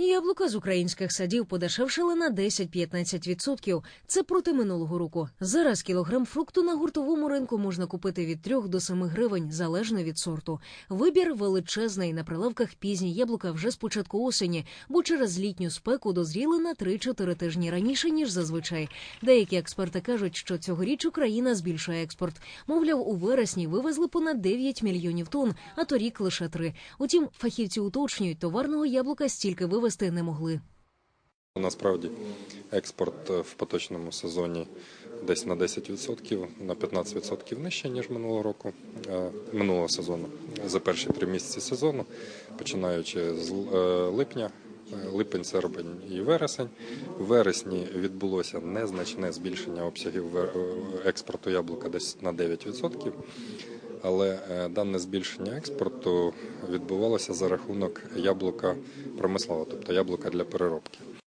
Яблука з українських садів подешевшили на 10-15%. Це проти минулого року. Зараз кілограм фрукту на гуртовому ринку можна купити від 3 до 7 гривень, залежно від сорту. Вибір величезний. На прилавках пізні яблука вже з початку осені, бо через літню спеку дозріли на 3-4 тижні раніше, ніж зазвичай. Деякі експерти кажуть, що цьогоріч Україна збільшує експорт. Мовляв, у вересні вивезли понад 9 мільйонів тонн, а торік лише 3. Утім, фахівці уточнюють, товарного яблука стільки вивезти не могли. Насправді експорт е, в поточному сезоні десь на 10%, на 15% нижче, ніж минулого року, е, минулого сезону. За перші три місяці сезону, починаючи з е, липня, липень, серпень і вересень. В вересні відбулося незначне збільшення обсягів експорту яблука десь на 9%. Але е, дане збільшення експорту відбувалося за рахунок яблука промислового, тобто яблука для переробки.